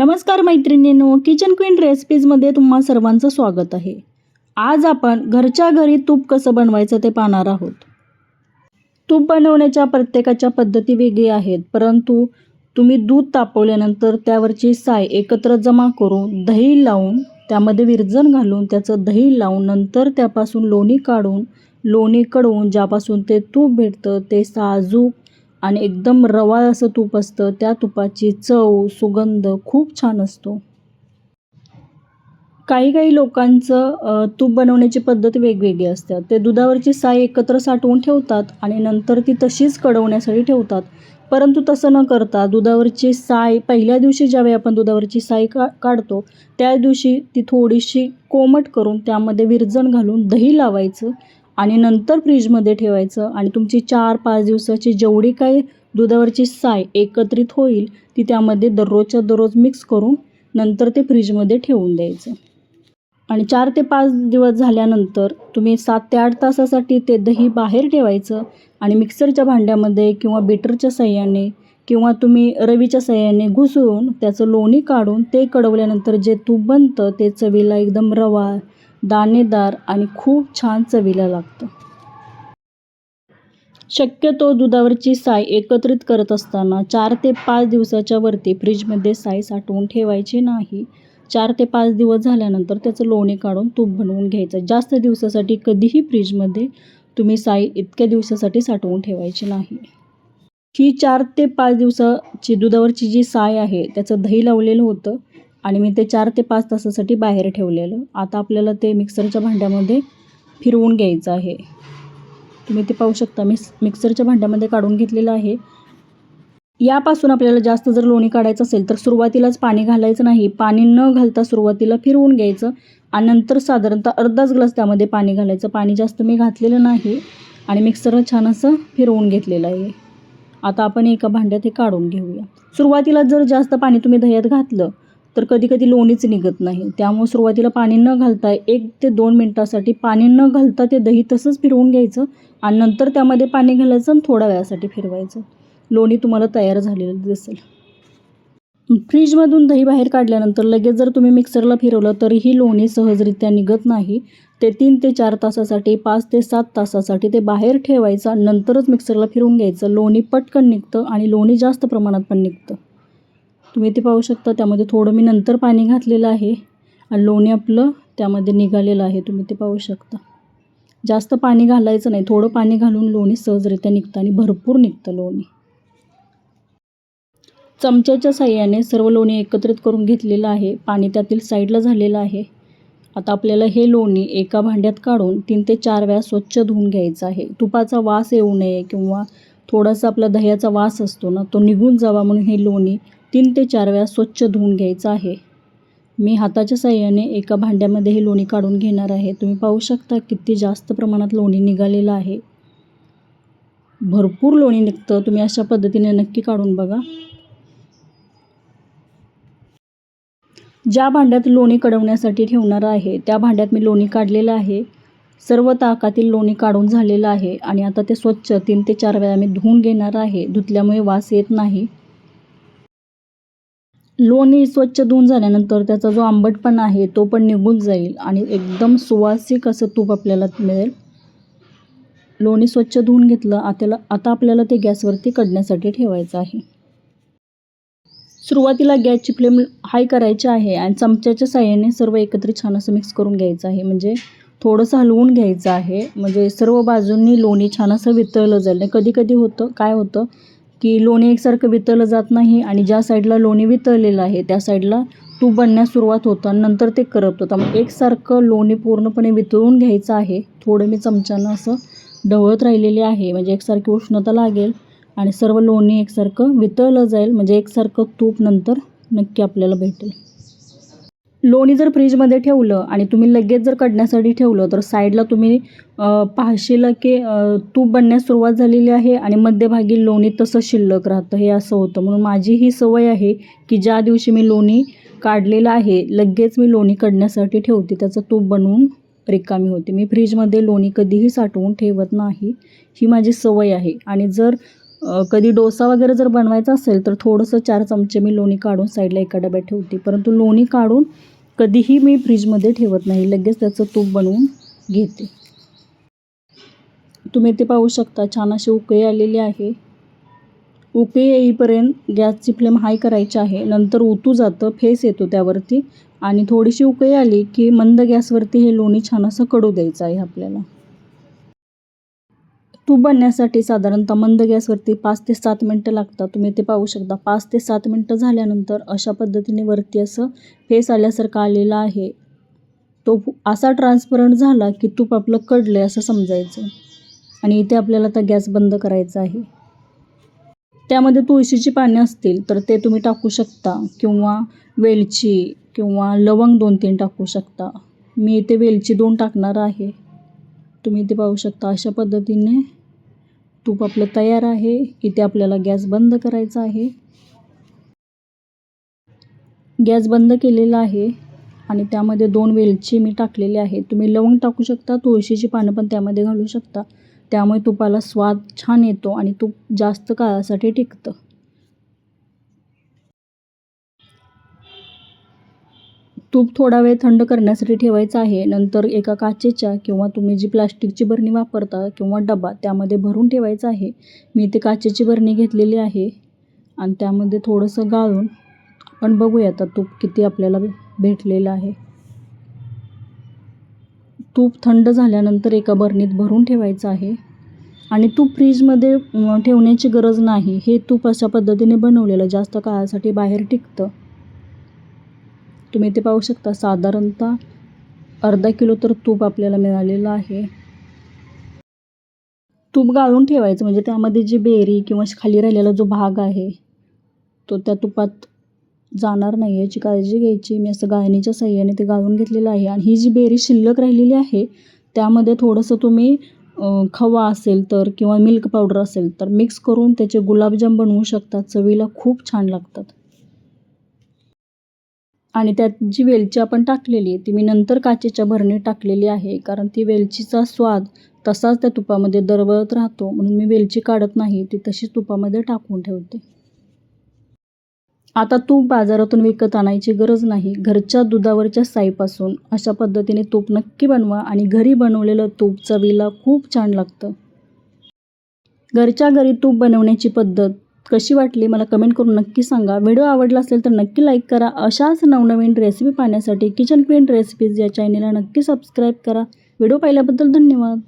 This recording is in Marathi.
नमस्कार मैत्रिणींनो किचन क्वीन रेसिपीजमध्ये तुम्हा सर्वांचं स्वागत आहे. आज आपण घरच्या घरी तूप कसं बनवायचं ते पाहणार आहोत. तूप बनवण्याच्या प्रत्येकाच्या पद्धती वेगळी आहेत परंतु तुम्ही दूध तापवल्यानंतर त्यावरची साय एकत्र जमा करून दही लावून त्यामध्ये विरजन घालून त्याचं दही लावून नंतर त्यापासून लोणी काढून लोणी कडवून ज्यापासून ते तूप भेटतं ते साजूक आणि एकदम रवाळ असं तूप असतं त्या तुपाची चव सुगंध खूप छान असतो. काही काही लोकांचं तूप बनवण्याची पद्धत वेगवेगळी असते. ते दुधावरची साय एकत्र साठवून ठेवतात आणि नंतर ती तशीच कडवण्यासाठी ठेवतात. परंतु तसं न करता दुधावरची साय पहिल्या दिवशी ज्यावेळी आपण दुधावरची साय का काढतो त्या दिवशी ती थोडीशी कोमट करून त्यामध्ये विरजण घालून दही लावायचं. आणि नंतर फ्रीजमध्ये ठेवायचं आणि तुमची चार पाच दिवसाची जेवढी काही दुधावरची साय एकत्रित होईल ती त्यामध्ये दररोजच्या दररोज मिक्स करून नंतर ते फ्रीजमध्ये ठेवून द्यायचं. आणि चार ते पाच दिवस झाल्यानंतर तुम्ही सात ते आठ तासासाठी ते दही बाहेर ठेवायचं आणि मिक्सरच्या भांड्यामध्ये किंवा बीटरच्या साह्याने किंवा तुम्ही रवीच्या साह्याने घुसळून त्याचं लोणी काढून ते कडवल्यानंतर जे तूप बनतं ते चवीला एकदम रवा दाणेदार आणि खूप छान चवीला लागतं. शक्यतो दुधावरची साय एकत्रित करत असताना चार ते पाच दिवसाच्या वरती फ्रीजमध्ये साय साठवून ठेवायची नाही. चार ते पाच दिवस झाल्यानंतर त्याचं लोणी काढून तूप बनवून घ्यायचं. जास्त दिवसासाठी कधीही फ्रीजमध्ये तुम्ही साय इतक्या दिवसासाठी साठवून ठेवायची नाही. ही चार ते पाच दिवसाची दुधावरची जी साय आहे त्याचं दही लावलेलं होतं. आणि मी ते चार ते पाच तासासाठी बाहेर ठेवलेलं. आता आपल्याला ते मिक्सरच्या भांड्यामध्ये फिरवून घ्यायचं आहे. तुम्ही ते पाहू शकता. मी मिक्सरच्या भांड्यामध्ये काढून घेतलेलं आहे. यापासून आपल्याला जास्त जर लोणी काढायचं असेल तर सुरुवातीलाच पाणी घालायचं नाही. पाणी न घालता सुरुवातीला फिरवून घ्यायचं आणि नंतर साधारणतः अर्धाच ग्लास त्यामध्ये पाणी घालायचं. पाणी जास्त मी घातलेलं नाही आणि मिक्सरला छान असं फिरवून घेतलेलं आहे. आता आपण एका भांड्यात हे काढून घेऊया. सुरुवातीला जर जास्त पाणी तुम्ही दह्यात घातलं तर कधी कधी लोणीच निघत नाही. त्यामुळे सुरुवातीला पाणी न घालता एक ते दोन मिनटासाठी पाणी न घालता ते दही तसंच फिरवून घ्यायचं आणि नंतर त्यामध्ये पाणी घालायचं आणि थोड्या वेळासाठी फिरवायचं. लोणी तुम्हाला तयार झालेलं दिसेल. फ्रीजमधून दही बाहेर काढल्यानंतर लगेच जर तुम्ही मिक्सरला फिरवलं तरीही लोणी सहजरित्या निघत नाही. ते तीन ते चार तासासाठी पाच ते सात तासासाठी ते बाहेर ठेवायचं नंतरच मिक्सरला फिरवून घ्यायचं. लोणी पटकन निघतं आणि लोणी जास्त प्रमाणात पण निघतं. तुम्ही ते पाहू शकता त्यामध्ये थोडं मी नंतर पाणी घातलेलं आहे आणि लोणी आपलं त्यामध्ये निघालेलं आहे तुम्ही ते पाहू शकता. जास्त पाणी घालायचं नाही थोडं पाणी घालून लोणी सहजरित्या निघतं आणि भरपूर निघतं लोणी. चमच्याच्या साह्याने सर्व लोणी एकत्रित करून घेतलेलं आहे पाणी त्यातील साईडला झालेलं आहे. आता आपल्याला हे लोणी एका भांड्यात काढून तीन ते चार वेळा स्वच्छ धुवून घ्यायचं आहे. तुपाचा वास येऊ नये किंवा थोडासा आपला दह्याचा वास असतो ना तो निघून जावा म्हणून हे लोणी तीन ते चार वेळा स्वच्छ धुवून घ्यायचं आहे. मी हाताच्या साह्याने एका भांड्यामध्ये हे लोणी काढून घेणार आहे. तुम्ही पाहू शकता किती जास्त प्रमाणात लोणी निघालेलं आहे. भरपूर लोणी निघतं. तुम्ही अशा पद्धतीने नक्की काढून बघा. ज्या भांड्यात लोणी कडवण्यासाठी ठेवणार आहे त्या भांड्यात मी लोणी काढलेलं आहे. सर्व ताकातील लोणी काढून झालेलं आहे आणि आता ते स्वच्छ तीन ते चार वेळा मी धुवून घेणार आहे. धुतल्यामुळे वास येत नाही. लोणी स्वच्छ धुवून झाल्यानंतर त्याचा जो आंबटपणा आहे तो पण निघून जाईल आणि एकदम सुवासिक असं तूप आपल्याला मिळेल. लोणी स्वच्छ धुवून घेतलं आताला आता आपल्याला ते गॅसवरती कडण्यासाठी ठेवायचं आहे. सुरुवातीला गॅसची फ्लेम हाय करायची आहे आणि चमच्याच्या साह्याने सर्व एकत्रित छान असं मिक्स करून घ्यायचं आहे. म्हणजे थोडंसं हलवून घ्यायचं आहे. म्हणजे सर्व बाजूंनी लोणी छान असं वितळलं जाईल. नाही कधी कधी होतं काय होतं की लोणी एकसारखं वितळलं जात नाही आणि ज्या साईडला लोणी वितळलेलं आहे त्या साईडला तूप बनण्यास सुरुवात होतं आणि नंतर ते करपतं. त्यामुळे एकसारखं लोणी पूर्णपणे वितळून घ्यायचं आहे. थोडं मी चमच्यानं असं ढवळत राहिलेले आहे. म्हणजे एकसारखी उष्णता लागेल आणि सर्व लोणी एकसारखं वितळलं जाईल. म्हणजे एकसारखं तूप नंतर नक्की आपल्याला भेटेल. लोणी जर फ्रीजमध्ये ठेवलं आणि तुम्ही लगेच जर काढण्यासाठी ठेवलं तर साईडला तुम्ही पाहशीला पाहशील की तूप बनण्यास सुरुवात झालेली आहे आणि मध्यभागी लोणी तसं शिल्लक राहतं हे असं होतं. म्हणून माझी ही सवय आहे की ज्या दिवशी मी लोणी काढलेलं आहे लगेच मी लोणी काढण्यासाठी ठेवते. त्याचं तूप बनवून रिकामी होते. मी फ्रीजमध्ये लोणी कधीही साठवून ठेवत नाही ही माझी सवय आहे. आणि जर कधी डोसा वगैरे जर बनवायचा असेल तर थोडंसं चार चमचे मी लोणी काढून साईडला एका डब्यात ठेवते. परंतु लोणी काढून कधीही मी फ्रीजमध्ये ठेवत नाही. लगेच त्याचं तूप बनवून घेते. तुम्ही ते पाहू शकता छान अशी उकळी आलेली आहे. उकळी येईपर्यंत गॅसची फ्लेम हाय करायची आहे. नंतर उतू जातं फेस येतो त्यावरती. आणि थोडीशी उकळी आली की मंद गॅसवरती हे लोणी छान असं कडू द्यायचं आहे आपल्याला. तूप बनण्यासाठी साधारणतः मंद गॅसवरती पाच ते सात मिनटं लागतात. तुम्ही ते पाहू शकता. पाच ते सात मिनटं झाल्यानंतर अशा पद्धतीने वरती असं फेस आल्यासारखं आलेलं आहे. तो असा ट्रान्सपरंट झाला की तूप आपलं कडलं आहे असं समजायचं. आणि इथे आपल्याला आता गॅस बंद करायचा आहे. त्यामध्ये तुळशीची पाने असतील तर ते तुम्ही टाकू शकता किंवा वेलची किंवा लवंग दोन तीन टाकू शकता. मी इथे वेलची दोन टाकणार आहे. तुम्ही इथे पाहू शकता. अशा पद्धतीने तूप आपलं तयार आहे इथे आपल्याला गॅस बंद करायचा आहे. गॅस बंद केलेला आहे आणि त्यामध्ये दोन वेलची मी टाकलेले आहे. तुम्ही लवंग टाकू शकता तुळशीची पानं पण त्यामध्ये घालू शकता. त्यामुळे तुपाला स्वाद छान येतो आणि तूप जास्त काळासाठी टिकतं. तूप थोडा वेळ थंड करण्यासाठी ठेवायचं आहे. नंतर एका काचेच्या किंवा तुम्ही जी प्लास्टिकची बरणी वापरता किंवा डबा त्यामध्ये भरून ठेवायचं आहे. मी ते काचेची बरणी घेतलेली आहे. आणि त्यामध्ये थोडंसं गाळून आपण बघूया आता तूप किती आपल्याला भेटलेलं आहे. तूप थंड झाल्यानंतर एका बरणीत भरून ठेवायचं आहे. आणि तूप फ्रीजमध्ये ठेवण्याची गरज नाही. हे तूप अशा पद्धतीने बनवलेलं जास्त काळासाठी बाहेर टिकतं. तुम्ही ते पाहू शकता. साधारणतः अर्धा किलो तर तूप आपल्याला मिळालेलं आहे. तूप गाळून ठेवायचं. म्हणजे त्यामध्ये जी बेरी किंवा खाली राहिलेला जो भाग आहे तो त्या तुपात जाणार नाही. याची काळजी घ्यायची. मी असं गाळणीच्या साह्याने ते गाळून घेतलेलं आहे. आणि ही जी बेरी शिल्लक राहिलेली आहे त्यामध्ये थोडंसं तुम्ही खवा असेल तर किंवा मिल्क पावडर असेल तर मिक्स करून त्याचे गुलाबजाम बनवू शकतात चवीला खूप छान लागतात. आणि त्यात जी वेलची आपण टाकलेली आहे ती मी नंतर काचेच्या भरणीत टाकलेली आहे कारण ती वेलचीचा स्वाद तसाच त्या तुपामध्ये दरवळत राहतो म्हणून मी वेलची काढत नाही ती तशीच तुपामध्ये टाकून ठेवते. आता तूप बाजारातून विकत आणायची गरज नाही. घरच्या दुधावरच्या साईपासून अशा पद्धतीने तूप नक्की बनवा आणि घरी बनवलेलं तूप चवीला खूप छान लागतं. घरच्या घरी तूप बनवण्याची पद्धत कशी वाटली मला कमेंट करून नक्की सांगा. व्हिडिओ आवडला असेल तर नक्की लाईक करा. अशाच नवनवीन रेसिपी पाहण्यासाठी किचन क्वीन रेसिपीज या चॅनेलला नक्की सबस्क्राईब करा. व्हिडिओ पाहिल्याबद्दल धन्यवाद.